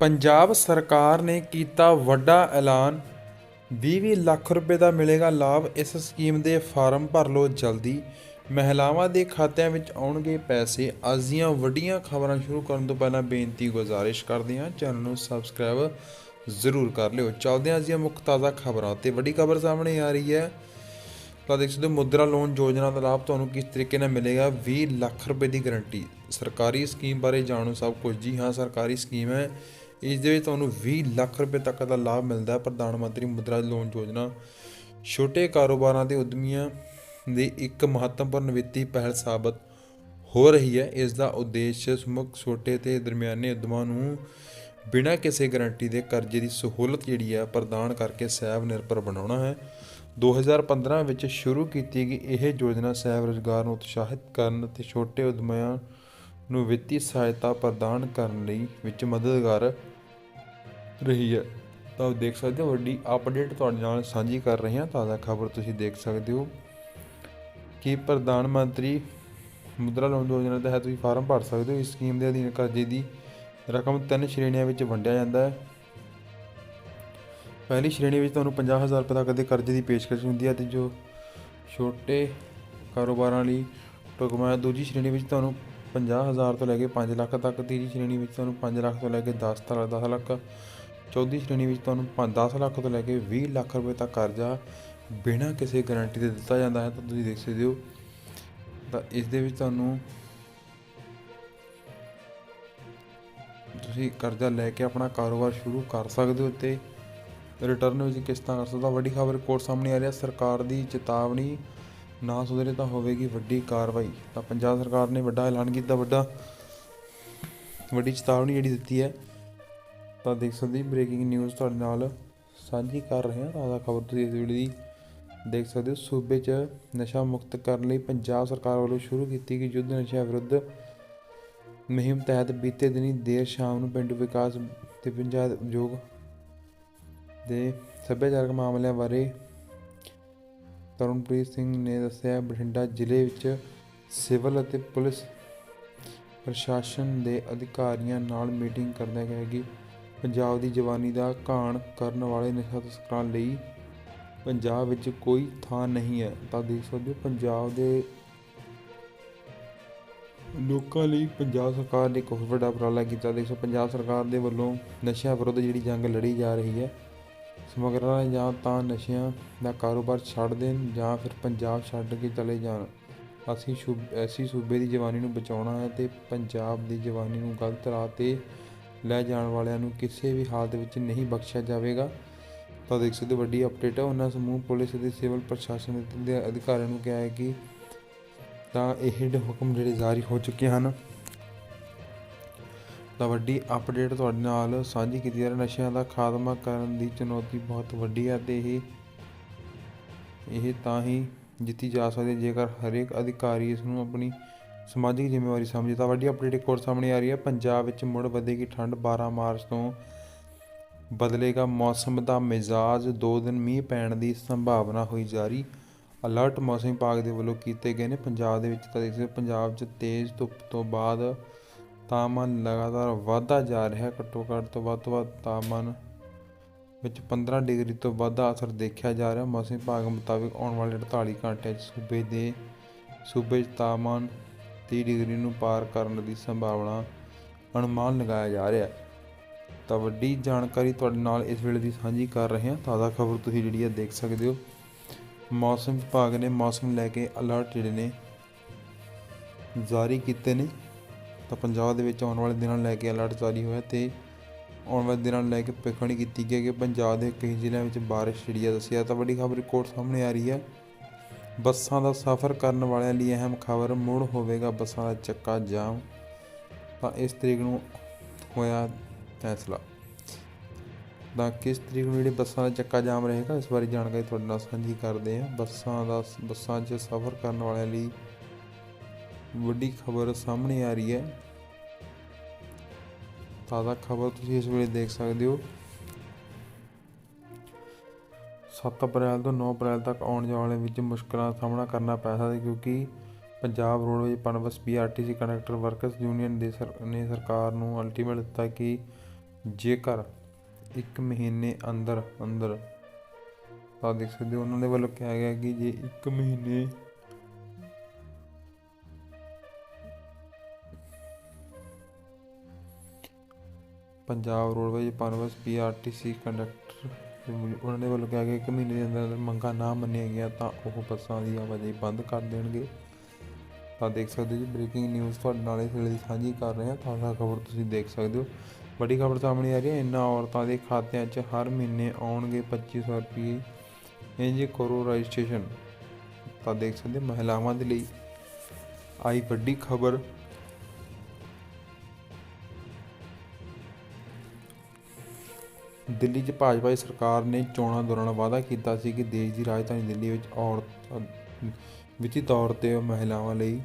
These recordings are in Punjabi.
ਪੰਜਾਬ ਸਰਕਾਰ ਨੇ ਕੀਤਾ ਵੱਡਾ ਐਲਾਨ। 20 ਲੱਖ ਰੁਪਏ ਦਾ ਮਿਲੇਗਾ ਲਾਭ ਇਸ ਸਕੀਮ ਦੇ ਫਾਰਮ ਭਰ ਲਓ ਜਲਦੀ। ਮਹਿਲਾਵਾਂ ਦੇ ਖਾਤਿਆਂ ਵਿੱਚ ਆਉਣਗੇ ਪੈਸੇ। ਅੱਜ ਦੀਆਂ ਵੱਡੀਆਂ ਖਬਰਾਂ ਸ਼ੁਰੂ ਕਰਨ ਤੋਂ ਪਹਿਲਾਂ ਬੇਨਤੀ ਗੁਜ਼ਾਰਿਸ਼ ਕਰਦੇ ਹਾਂ। ਚੈਨਲ ਨੂੰ ਸਬਸਕ੍ਰਾਈਬ ਜ਼ਰੂਰ ਕਰ ਲਿਓ। ਚੱਲਦੇ ਹਾਂ ਅੱਜ ਦੀਆਂ ਮੁੱਖ ਤਾਜ਼ਾ ਖਬਰਾਂ ਤੇ। ਵੱਡੀ ਖਬਰ ਸਾਹਮਣੇ ਆ ਰਹੀ ਹੈ। ਤਾਂ ਦੇਖ ਸਕਦੇ ਹੋ, ਮੁਦਰਾ ਲੋਨ ਯੋਜਨਾ ਦਾ ਲਾਭ ਤੁਹਾਨੂੰ ਕਿਸ ਤਰੀਕੇ ਨਾਲ ਮਿਲੇਗਾ? 20 ਲੱਖ ਰੁਪਏ ਦੀ ਗਾਰੰਟੀ। ਸਰਕਾਰੀ ਸਕੀਮ ਬਾਰੇ ਜਾਣੋ ਸਭ ਕੁਝ। ਜੀ ਹਾਂ, ਸਰਕਾਰੀ ਸਕੀਮ ਹੈ। ਇਸ ਦੇ ਵਿੱਚ ਤੁਹਾਨੂੰ 20 ਲੱਖ ਰੁਪਏ ਤੱਕ ਦਾ ਲਾਭ ਮਿਲਦਾ ਹੈ ਪ੍ਰਧਾਨ ਮੰਤਰੀ ਮੁਦਰਾ ਲੋਨ ਯੋਜਨਾ। ਛੋਟੇ ਕਾਰੋਬਾਰਾਂ ਦੇ ਉਦਮੀਆਂ ਦੀ ਇੱਕ ਮਹੱਤਵਪੂਰਨ ਵਿੱਤੀ ਪਹਿਲ ਸਾਬਤ ਹੋ ਰਹੀ ਹੈ। ਇਸ ਦਾ ਉਦੇਸ਼ ਸਮੁੱਖ ਛੋਟੇ ਤੇ ਦਰਮਿਆਨੇ ਉਦਮਾਂ ਨੂੰ ਬਿਨਾਂ ਕਿਸੇ ਗਾਰੰਟੀ ਦੇ ਕਰਜ਼ੇ ਦੀ ਸਹੂਲਤ ਜਿਹੜੀ ਹੈ ਪ੍ਰਦਾਨ ਕਰਕੇ ਸੈਵ ਨਿਰਭਰ ਬਣਾਉਣਾ ਹੈ। 2015 ਵਿੱਚ ਸ਼ੁਰੂ ਕੀਤੀ ਗਈ ਇਹ ਯੋਜਨਾ ਸਵੈ ਰੋਜ਼ਗਾਰ ਨੂੰ ਉਤਸ਼ਾਹਿਤ ਕਰਨ ਅਤੇ ਛੋਟੇ ਉਦਮੀਆਂ ਨੂੰ ਵਿੱਤੀ ਸਹਾਇਤਾ ਪ੍ਰਦਾਨ ਕਰਨ ਲਈ ਵਿੱਚ ਮਦਦਗਾਰ ਰਹੀ ਹੈ। ਤਾਂ ਦੇਖ ਸਕਦੇ ਹੋ, ਵੱਡੀ ਅਪਡੇਟ ਤੁਹਾਡੇ ਨਾਲ ਸਾਂਝੀ ਕਰ ਰਹੇ ਹਾਂ। ਤਾਜ਼ਾ ਖਬਰ ਤੁਸੀਂ ਦੇਖ ਸਕਦੇ ਹੋ ਕਿ ਪ੍ਰਧਾਨ ਮੰਤਰੀ ਮੁਦਰਾ ਲੋਨ ਯੋਜਨਾ ਤਹਿਤ ਤੁਸੀਂ ਫਾਰਮ ਭਰ ਸਕਦੇ ਹੋ। ਇਸ ਸਕੀਮ ਦੇ ਅਧੀਨ ਕਰਜ਼ੇ ਦੀ ਰਕਮ ਤਿੰਨ ਸ਼੍ਰੇਣੀਆਂ ਵਿੱਚ ਵੰਡਿਆ ਜਾਂਦਾ ਹੈ। ਪਹਿਲੀ ਸ਼੍ਰੇਣੀ ਵਿੱਚ ਤੁਹਾਨੂੰ 50000 ਰੁਪਏ ਤੱਕ ਦੇ ਕਰਜ਼ੇ ਦੀ ਪੇਸ਼ਕਸ਼ ਹੁੰਦੀ ਹੈ ਤੇ ਜੋ ਛੋਟੇ ਕਾਰੋਬਾਰਾਂ ਲਈ ਢੁਕਵਾਂ ਦੂਜੀ ਸ਼੍ਰੇਣੀ ਵਿੱਚ ਤੁਹਾਨੂੰ 50000 ਤੋਂ ਲੈ ਕੇ 5 ਲੱਖ ਤੱਕ, ਤੀਜੀ ਸ਼੍ਰੇਣੀ ਵਿੱਚ ਤੁਹਾਨੂੰ 5 ਲੱਖ ਤੋਂ ਲੈ ਕੇ 10 ਤੱਕ 10 ਲੱਖ ਚੌਥੀ ਸ਼੍ਰੇਣੀ ਵਿੱਚ ਤੁਹਾਨੂੰ 10 ਲੱਖ ਤੋਂ ਲੈ ਕੇ 20 ਲੱਖ ਰੁਪਏ ਤੱਕ ਕਰਜ਼ਾ ਬਿਨਾਂ ਕਿਸੇ ਗਾਰੰਟੀ ਦੇ ਦਿੱਤਾ ਜਾਂਦਾ ਹੈ, ਤਾਂ ਤੁਸੀਂ ਦੇਖ ਸਕਦੇ ਹੋ। ਤਾਂ ਇਸ ਦੇ ਵਿੱਚ ਤੁਹਾਨੂੰ ਤੁਸੀਂ ਕਰਜ਼ਾ ਲੈ ਕੇ ਆਪਣਾ ਕਾਰੋਬਾਰ ਸ਼ੁਰੂ ਕਰ ਸਕਦੇ ਹੋ ਤੇ ਰਿਟਰਨ ਵਿੱਚ ਕਿਸ਼ਤਾਂ ਕਰ ਸਕਦਾ ਵੱਡੀ ਖਬਰ ਕੋਰਟ ਸਾਹਮਣੇ ਆ ਰਹੀ ਹੈ, ਸਰਕਾਰ ਦੀ ਚੇਤਾਵਨੀ ਨਾ ਸੁਧਰੇ ਤਾਂ ਹੋਵੇਗੀ ਵੱਡੀ ਕਾਰਵਾਈ। ਤਾਂ ਪੰਜਾਬ ਸਰਕਾਰ ਨੇ ਵੱਡਾ ਐਲਾਨ ਕੀਤਾ, ਵੱਡਾ, ਵੱਡੀ ਚੇਤਾਵਨੀ ਜਿਹੜੀ ਦਿੱਤੀ ਹੈ। ਤਾਂ ਦੇਖ ਸਕਦੇ ਬ੍ਰੇਕਿੰਗ ਨਿਊਜ਼ ਤੁਹਾਡੇ ਨਾਲ ਸਾਂਝੀ ਕਰ ਰਹੇ ਹਾਂ, ਤਾਜ਼ਾ ਖਬਰ ਤੁਸੀਂ ਇਸ ਵੀਡੀਓ ਦੀ ਦੇਖ ਸਕਦੇ ਹੋ। ਸੂਬੇ 'ਚ ਨਸ਼ਾ ਮੁਕਤ ਕਰਨ ਲਈ ਪੰਜਾਬ ਸਰਕਾਰ ਵੱਲੋਂ ਸ਼ੁਰੂ ਕੀਤੀ ਗਈ ਯੁੱਧ ਨਸ਼ਾ ਵਿਰੁੱਧ ਮੁਹਿੰਮ ਤਹਿਤ ਬੀਤੇ ਦਿਨੀ ਦੇਰ ਸ਼ਾਮ ਨੂੰ ਪਿੰਡ ਵਿਕਾਸ ਤੇ ਪੰਚਾਇਤ ਉਦਯੋਗ ਦੇ ਸੱਭਿਆਚਾਰਕ ਮਾਮਲਿਆਂ ਬਾਰੇ ਤਰਨਪ੍ਰੀਤ ਸਿੰਘ ਨੇ ਦੱਸਿਆ, ਬਠਿੰਡਾ ਜ਼ਿਲ੍ਹੇ ਵਿੱਚ ਸਿਵਲ ਅਤੇ ਪੁਲਿਸ ਪ੍ਰਸ਼ਾਸਨ ਦੇ ਅਧਿਕਾਰੀਆਂ ਨਾਲ ਮੀਟਿੰਗ ਕਰਦਿਆਂ ਕਿਹਾ ਕਿ ਪੰਜਾਬ ਦੀ ਜਵਾਨੀ ਦਾ ਘਾਣ ਕਰਨ ਵਾਲੇ ਨਸ਼ਾ ਤਸਕਰਾਂ ਲਈ ਪੰਜਾਬ ਵਿੱਚ ਕੋਈ ਥਾਂ ਨਹੀਂ ਹੈ। ਤਾਂ ਦੇਖ ਸਕਦੇ ਹੋ, ਪੰਜਾਬ ਦੇ ਲੋਕਾਂ ਲਈ ਪੰਜਾਬ ਸਰਕਾਰ ਨੇ ਇੱਕ ਹੋਰ ਵੱਡਾ ਉਪਰਾਲਾ ਕੀਤਾ। ਦੇਖੋ ਪੰਜਾਬ ਸਰਕਾਰ ਦੇ ਵੱਲੋਂ ਨਸ਼ਿਆਂ ਵਿਰੁੱਧ ਜਿਹੜੀ ਜੰਗ ਲੜੀ ਜਾ ਰਹੀ ਹੈ, ਸਮਗਰਾਂ ਜਾਂ ਤਾਂ ਨਸ਼ਿਆਂ ਦਾ ਕਾਰੋਬਾਰ ਛੱਡ ਦੇਣ ਜਾਂ ਫਿਰ ਪੰਜਾਬ ਛੱਡ ਕੇ ਚਲੇ ਜਾਣ। ਅਸੀਂ ਸ਼ੁਬ, ਐਸੀ ਸੂਬੇ ਦੀ ਜਵਾਨੀ ਨੂੰ ਬਚਾਉਣਾ ਹੈ ਤੇ ਪੰਜਾਬ ਦੀ ਜਵਾਨੀ ਨੂੰ ਗਲਤ ਰਾਹ ਤੇ ਲੈ ਜਾਣ ਵਾਲਿਆਂ ਨੂੰ ਕਿਸੇ ਵੀ ਹਾਲਤ ਵਿੱਚ ਨਹੀਂ ਬਖਸ਼ਿਆ ਜਾਵੇਗਾ ਤਾਂ ਦੇਖ ਸਕਦੇ ਹੋ, ਵੱਡੀ ਅਪਡੇਟ ਹੈ ਉਹਨਾਂ ਸਮੂਹ ਪੁਲਿਸ ਅਤੇ ਸਿਵਲ ਪ੍ਰਸ਼ਾਸਨ ਦੇ ਅਧਿਕਾਰੀਆਂ ਨੂੰ ਕਿਹਾ ਹੈ ਕਿ ਤਾਂ ਇਹ ਹੁਕਮ ਜਿਹੜੇ ਜਾਰੀ ਹੋ ਚੁੱਕੇ ਹਨ, ਤਾਂ ਵੱਡੀ ਅਪਡੇਟ ਤੁਹਾਡੇ ਨਾਲ ਸਾਂਝੀ ਕੀਤੀ ਜਾ ਰਹੀ ਹੈ। ਨਸ਼ਿਆਂ ਦਾ ਖਾਤਮਾ ਕਰਨ ਦੀ ਚੁਣੌਤੀ ਬਹੁਤ ਵੱਡੀ ਹੈ ਤੇ ਇਹ ਇਹ ਤਾਂ ਹੀ ਜਿੱਤੀ ਜਾ ਸਕਦੀ ਜੇਕਰ ਹਰੇਕ ਅਧਿਕਾਰੀ ਇਸ ਨੂੰ ਆਪਣੀ ਸਮਾਜਿਕ ਜ਼ਿੰਮੇਵਾਰੀ ਸਮਝੇ ਤਾਂ ਵੱਡੀ ਅਪਡੇਟ ਇੱਕ ਹੋਰ ਸਾਹਮਣੇ ਆ ਰਹੀ ਹੈ। ਪੰਜਾਬ ਵਿੱਚ ਮੁੜ ਵਧੇਗੀ ਠੰਡ 12 ਮਾਰਚ ਤੋਂ ਬਦਲੇਗਾ ਮੌਸਮ ਦਾ ਮਿਜ਼ਾਜ। ਦੋ ਦਿਨ ਮੀਂਹ ਪੈਣ ਦੀ ਸੰਭਾਵਨਾ ਹੋਈ ਜਾਰੀ। ਅਲਰਟ ਮੌਸਮ ਵਿਭਾਗ ਦੇ ਵੱਲੋਂ ਕੀਤੇ ਗਏ ਨੇ। ਪੰਜਾਬ ਦੇ ਵਿੱਚ ਤਾਂ ਦੇਖ ਸਕਦੇ ਪੰਜਾਬ 'ਚ ਤੇਜ਼ ਧੁੱਪ ਤੋਂ ਬਾਅਦ ਤਾਪਮਾਨ ਲਗਾਤਾਰ ਵਧਦਾ ਜਾ ਰਿਹਾ ਹੈ। ਘੱਟੋ ਘੱਟ ਤੋਂ ਵੱਧ ਤੋਂ ਵੱਧ ਤਾਪਮਾਨ ਵਿੱਚ 15 ਡਿਗਰੀ ਤੋਂ ਵੱਧ ਦਾ ਅਸਰ ਦੇਖਿਆ ਜਾ ਰਿਹਾ। ਮੌਸਮ ਵਿਭਾਗ ਮੁਤਾਬਿਕ ਆਉਣ ਵਾਲੇ 48 ਘੰਟਿਆਂ 'ਚ ਸੂਬੇ ਦੇ, ਸੂਬੇ 'ਚ ਤਾਪਮਾਨ 30 ਡਿਗਰੀ ਨੂੰ ਪਾਰ ਕਰਨ ਦੀ ਸੰਭਾਵਨਾ ਅਨੁਮਾਨ ਲਗਾਇਆ ਜਾ ਰਿਹਾ ਹੈ। ਤਾਂ ਵੱਡੀ ਜਾਣਕਾਰੀ ਤੁਹਾਡੇ ਨਾਲ ਇਸ ਵੇਲੇ ਦੀ ਸਾਂਝੀ ਕਰ ਰਹੇ ਹਾਂ। ਤਾਜ਼ਾ ਖਬਰ ਤੁਸੀਂ ਜਿਹੜੀ ਹੈ ਦੇਖ ਸਕਦੇ ਹੋ। ਮੌਸਮ ਵਿਭਾਗ ਨੇ ਮੌਸਮ ਲੈ ਕੇ ਅਲਰਟ ਜਿਹੜੇ ਨੇ ਜਾਰੀ ਕੀਤੇ ਨੇ। ਤਾਂ ਪੰਜਾਬ ਦੇ ਵਿੱਚ ਆਉਣ ਵਾਲੇ ਦਿਨਾਂ ਨੂੰ ਲੈ ਕੇ ਅਲਰਟ ਜਾਰੀ ਹੋਇਆ ਤੇ ਆਉਣ ਵਾਲੇ ਦਿਨਾਂ ਨੂੰ ਲੈ ਕੇ ਭਵਿੱਖਬਾਣੀ ਕੀਤੀ ਗਈ ਹੈ ਕਿ ਪੰਜਾਬ ਦੇ ਕਈ ਜ਼ਿਲ੍ਹਿਆਂ ਵਿੱਚ ਬਾਰਿਸ਼ ਜਿਹੜੀ ਹੈ ਦੱਸਿਆ ਤਾਂ ਵੱਡੀ ਖਬਰ ਰਿਪੋਰਟ ਸਾਹਮਣੇ ਆ ਰਹੀ ਹੈ। ਬੱਸਾਂ ਦਾ ਸਫ਼ਰ ਕਰਨ ਵਾਲਿਆਂ ਲਈ ਅਹਿਮ ਖਬਰ ਮੁੜ ਹੋਵੇਗਾ ਬੱਸਾਂ ਦਾ ਚੱਕਾ ਜਾਮ। ਤਾਂ ਇਸ ਤਰੀਕ ਨੂੰ ਹੋਇਆ ਫੈਸਲਾ। ਤਾਂ ਕਿਸ ਤਰੀਕ ਨੂੰ ਜਿਹੜੀ ਬੱਸਾਂ ਦਾ ਚੱਕਾ ਜਾਮ ਰਹੇਗਾ, ਇਸ ਬਾਰੇ ਜਾਣਕਾਰੀ ਤੁਹਾਡੇ ਨਾਲ ਸਾਂਝੀ ਕਰਦੇ ਹਾਂ। ਬੱਸਾਂ ਦਾ ਬੱਸਾਂ 'ਚ ਸਫ਼ਰ ਕਰਨ ਵਾਲਿਆਂ ਲਈ ਵੱਡੀ ਖਬਰ ਸਾਹਮਣੇ ਆ ਰਹੀ ਹੈ। ਤਾਜ਼ਾ ਖਬਰ ਤੁਸੀਂ ਇਸ ਵੇਲੇ ਦੇਖ ਸਕਦੇ ਹੋ। 7 ਅਪ੍ਰੈਲ ਤੋਂ 9 ਅਪ੍ਰੈਲ ਤੱਕ ਆਉਣ ਜਾਣ ਵਿੱਚ ਮੁਸ਼ਕਲਾਂ ਦਾ ਸਾਹਮਣਾ ਕਰਨਾ ਪੈ ਸਕਦਾ ਕਿਉਂਕਿ Punjab roadways PUNBUS PRTC conductor workers union ਦੇ ਸਰ, ਨੇ ਸਰਕਾਰ ਨੂੰ ਅਲਟੀਮੇਟ ਦਿੱਤਾ ਕਿ ਜੇਕਰ ਇੱਕ ਮਹੀਨੇ ਅੰਦਰ ਅੰਦਰ, ਤਾਂ ਦੇਖ ਸਕਦੇ ਹੋ ਉਹਨਾਂ ਦੇ ਵੱਲੋਂ ਕਿਹਾ ਗਿਆ ਕਿ ਜੇ ਇੱਕ ਮਹੀਨੇ Punjab roadways PUNBUS PRTC conductor ਉਹਨਾਂ ਦੇ ਵੱਲੋਂ ਕਿਹਾ ਗਿਆ ਕਿ ਇੱਕ ਮਹੀਨੇ ਦੇ ਅੰਦਰ ਮੰਗਾਂ ਨਾ ਮੰਨੀਆਂ ਗਈਆਂ ਤਾਂ ਉਹ ਬੱਸਾਂ ਦੀ ਆਵਾਜਾਈ ਬੰਦ ਕਰ ਦੇਣਗੇ। ਤਾਂ ਦੇਖ ਸਕਦੇ ਹੋ ਜੀ ਬ੍ਰੇਕਿੰਗ ਨਿਊਜ਼ ਤੁਹਾਡੇ ਨਾਲ ਇਸ ਵੇਲੇ ਸਾਂਝੀ ਕਰ ਰਹੇ ਹਾਂ। ਤਾਜ਼ਾ ਖਬਰ ਤੁਸੀਂ ਦੇਖ ਸਕਦੇ ਹੋ। ਵੱਡੀ ਖਬਰ ਸਾਹਮਣੇ ਆ ਰਹੀ ਹੈ, ਇਨ੍ਹਾਂ ਔਰਤਾਂ ਦੇ ਖਾਤਿਆਂ 'ਚ ਹਰ ਮਹੀਨੇ ਆਉਣਗੇ 2500 ਰੁਪਏ ਇੰਜ ਕਰੋ ਰਜਿਸਟ੍ਰੇਸ਼ਨ ਤਾਂ ਦੇਖ ਸਕਦੇ ਹੋ, ਮਹਿਲਾਵਾਂ ਦੇ ਲਈ ਆਈ ਵੱਡੀ ਖਬਰ ਦਿੱਲੀ 'ਚ ਭਾਜਪਾ ਦੀ ਸਰਕਾਰ ਨੇ ਚੋਣਾਂ ਦੌਰਾਨ ਵਾਅਦਾ ਕੀਤਾ ਸੀ ਕਿ ਦੇਸ਼ ਦੀ ਰਾਜਧਾਨੀ ਦਿੱਲੀ ਵਿੱਚ ਔਰਤ ਵਿੱਤੀ ਤੌਰ ਤੇ ਮਹਿਲਾਵਾਂ ਲਈ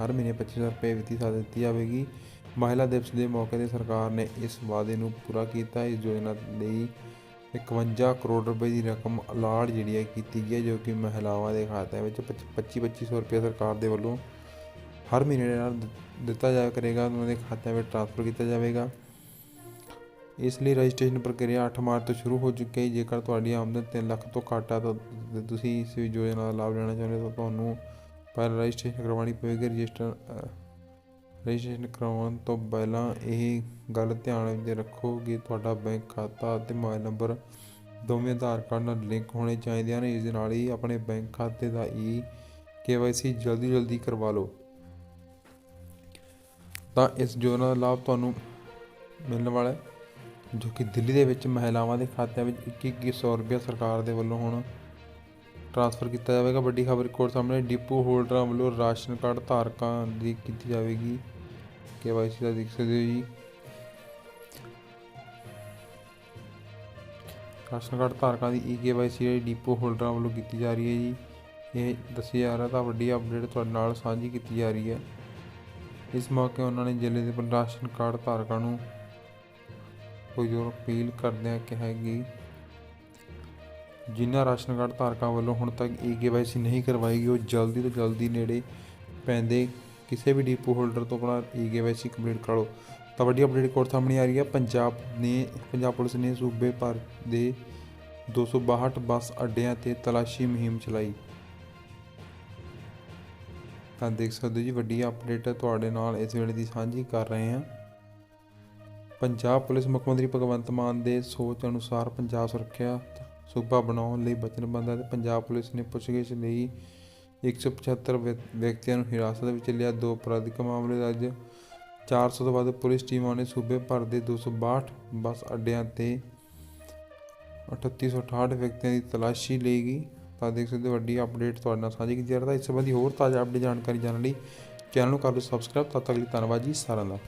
ਹਰ ਮਹੀਨੇ 2500 ਰੁਪਏ ਵਿੱਤੀ ਸਹਾਇਤਾ ਦਿੱਤੀ ਜਾਵੇਗੀ। ਮਹਿਲਾ ਦਿਵਸ ਦੇ ਮੌਕੇ ਤੇ ਸਰਕਾਰ ਨੇ ਇਸ ਵਾਅਦੇ ਨੂੰ ਪੂਰਾ ਕੀਤਾ। ਇਸ ਯੋਜਨਾ ਲਈ 51 ਕਰੋੜ ਰੁਪਏ ਦੀ ਰਕਮ ਅਲਾਟ ਜਿਹੜੀ ਹੈ ਕੀਤੀ ਗਈ ਹੈ, ਜੋ ਕਿ ਮਹਿਲਾਵਾਂ ਦੇ ਖਾਤਿਆਂ ਵਿੱਚ 25 2500 ਰੁਪਏ ਸਰਕਾਰ ਦੇ ਵੱਲੋਂ ਹਰ ਮਹੀਨੇ ਨਾਲ ਦਿੱਤਾ ਜਾਇਆ ਕਰੇਗਾ। ਉਹਨਾਂ ਦੇ ਖਾਤਿਆਂ ਵਿੱਚ ਟ੍ਰਾਂਸਫਰ ਕੀਤਾ ਜਾਵੇਗਾ। ਇਸ ਲਈ ਰਜਿਸਟ੍ਰੇਸ਼ਨ ਪ੍ਰਕਿਰਿਆ 8 ਮਾਰਚ ਤੋਂ ਸ਼ੁਰੂ ਹੋ ਚੁੱਕੀ ਹੈ। ਜੇਕਰ ਤੁਹਾਡੀ ਆਮਦਨ 3 ਲੱਖ ਤੋਂ ਘੱਟ ਹੈ ਤਾਂ ਤੁਸੀਂ ਇਸ ਯੋਜਨਾ ਦਾ ਲਾਭ ਲੈਣਾ ਚਾਹੁੰਦੇ ਹੋ, ਤਾਂ ਤੁਹਾਨੂੰ ਪਹਿਲਾਂ ਰਜਿਸਟ੍ਰੇਸ਼ਨ ਕਰਵਾਉਣੀ ਪਵੇਗੀ। ਰਜਿਸਟਰ ਰਜਿਸਟ੍ਰੇਸ਼ਨ ਕਰਵਾਉਣ ਤੋਂ ਪਹਿਲਾਂ ਇਹ ਗੱਲ ਧਿਆਨ ਵਿੱਚ ਰੱਖੋ ਕਿ ਤੁਹਾਡਾ ਬੈਂਕ ਖਾਤਾ ਅਤੇ ਮੋਬਾਈਲ ਨੰਬਰ ਦੋਵੇਂ ਆਧਾਰ ਕਾਰਡ ਨਾਲ ਲਿੰਕ ਹੋਣੇ ਚਾਹੀਦੇ ਹਨ। ਇਸ ਦੇ ਨਾਲ ਹੀ ਆਪਣੇ ਬੈਂਕ ਖਾਤੇ ਦਾ ਈ ਕੇਵਾਈਸੀ ਜਲਦੀ ਜਲਦੀ ਕਰਵਾ ਲਓ। ਤਾਂ ਇਸ ਯੋਜਨਾ ਦਾ ਲਾਭ ਤੁਹਾਨੂੰ ਮਿਲਣ ਵਾਲਾ ਹੈ। ਜੋ ਕਿ ਦਿੱਲੀ ਦੇ ਵਿੱਚ ਮਹਿਲਾਵਾਂ ਦੇ ਖਾਤਿਆਂ ਵਿੱਚ 2100 ਰੁਪਏ ਸਰਕਾਰ ਦੇ ਵੱਲੋਂ ਹੁਣ ਟ੍ਰਾਂਸਫਰ ਕੀਤਾ ਜਾਵੇਗਾ। ਵੱਡੀ ਖਬਰ ਕੋਲ ਸਾਹਮਣੇ, ਡਿਪੂ ਹੋਲਡਰਾਂ ਵੱਲੋਂ ਰਾਸ਼ਨ ਕਾਰਡ ਧਾਰਕਾਂ ਦੀ ਕੀਤੀ ਜਾਵੇਗੀ। ਕੇਵਾਈਸੀ ਦਾ ਦੇਖ ਸਕਦੇ ਹੋ ਜੀ। ਰਾਸ਼ਨ ਕਾਰਡ ਧਾਰਕਾਂ ਦੀ ਈ ਕੇਵਾਈਸੀ ਜਿਹੜੀ ਡਿਪੂ ਹੋਲਡਰਾਂ ਵੱਲੋਂ ਕੀਤੀ ਜਾ ਰਹੀ ਹੈ ਜੀ, ਇਹ ਦੱਸਿਆ ਜਾ ਰਿਹਾ ਤਾਂ ਵੱਡੀ ਅਪਡੇਟ ਤੁਹਾਡੇ ਨਾਲ ਸਾਂਝੀ ਕੀਤੀ ਜਾ ਰਹੀ ਹੈ। ਇਸ ਮੌਕੇ ਉਹਨਾਂ ਨੇ ਜ਼ਿਲ੍ਹੇ ਦੇ ਰਾਸ਼ਨ ਕਾਰਡ ਧਾਰਕਾਂ ਨੂੰ ਕੋਈ ਅਪੀਲ ਕਰਦਿਆਂ ਕਿਹਾ ਕਿ ਜਿਨ੍ਹਾਂ ਰਾਸ਼ਨ ਕਾਰਡ ਧਾਰਕਾਂ ਵੱਲੋਂ ਹੁਣ ਤੱਕ ਈ ਕੇਵਾਈਸੀ ਨਹੀਂ ਕਰਵਾਈ ਗਈ, ਉਹ ਜਲਦੀ ਤੋਂ ਜਲਦੀ ਨੇੜੇ ਪੈਂਦੇ, ਕਿਸੇ ਵੀ ਡੀਪੂ ਹੋਲਡਰ ਤੋਂ ਆਪਣਾ ਈ ਕੇਵਾਈਸੀ ਕੰਪਲੀਟ ਕਰਾ ਲਓ। ਤਾਂ ਵੱਡੀ ਅਪਡੇਟ ਕੋਰ ਸਾਹਮਣੇ ਆ ਰਹੀ ਹੈ, ਪੰਜਾਬ ਨੇ, ਪੰਜਾਬ ਪੁਲਿਸ ਨੇ ਸੂਬੇ ਭਰ ਦੇ 262 ਬੱਸ ਅੱਡਿਆਂ ਤੇ ਤਲਾਸ਼ੀ ਮੁਹਿੰਮ ਚਲਾਈ। ਤਾਂ ਦੇਖ ਸਕਦੇ ਹੋ ਜੀ, ਵੱਡੀ ਅਪਡੇਟ ਤੁਹਾਡੇ ਨਾਲ ਇਸ ਵੇਲੇ ਦੀ ਸਾਂਝੀ ਕਰ ਰਹੇ ਹਾਂ। ਪੰਜਾਬ ਪੁਲਿਸ ਮੁੱਖ ਮੰਤਰੀ ਭਗਵੰਤ ਮਾਨ ਦੇ ਸੋਚ ਅਨੁਸਾਰ ਪੰਜਾਬ ਸੁਰੱਖਿਆ ਸੂਬਾ ਬਣਾਉਣ ਲਈ ਵਚਨਬੱਧ ਹੈ ਤੇ ਪੰਜਾਬ ਪੁਲਿਸ ਨੇ ਪੁੱਛਗਿੱਛ ਲਈ 175 ਵਿਅਕ- ਵਿਅਕਤੀਆਂ ਨੂੰ ਹਿਰਾਸਤ ਵਿੱਚ ਲਿਆ। ਦੋ ਅਪਰਾਧਿਕ ਮਾਮਲੇ ਦਰਜ 400 ਤੋਂ ਵੱਧ ਪੁਲਿਸ ਟੀਮਾਂ ਨੇ ਸੂਬੇ ਭਰ ਦੇ 262 ਬੱਸ ਅੱਡਿਆਂ ਤੇ 3868 ਵਿਅਕਤੀਆਂ ਦੀ ਤਲਾਸ਼ੀ ਲਈ ਗਈ। ਤਾਂ ਦੇਖ ਸਕਦੇ ਹੋ, ਵੱਡੀ ਅਪਡੇਟ ਤੁਹਾਡੇ ਨਾਲ ਸਾਂਝੀ ਕੀਤੀ ਜਾ ਰਹੀ ਹੈ। ਇਸ ਸੰਬੰਧੀ ਹੋਰ ਤਾਜ਼ਾ ਅਪਡੇਟ ਜਾਣਕਾਰੀ ਜਾਣਨ ਲਈ ਚੈਨਲ ਨੂੰ ਕਰ ਲਓ ਸਬਸਕ੍ਰਾਈਬ ਤਦ ਤੱਕ ਲਈ ਧੰਨਵਾਦ ਜੀ, ਸਾਰਿਆਂ ਦਾ।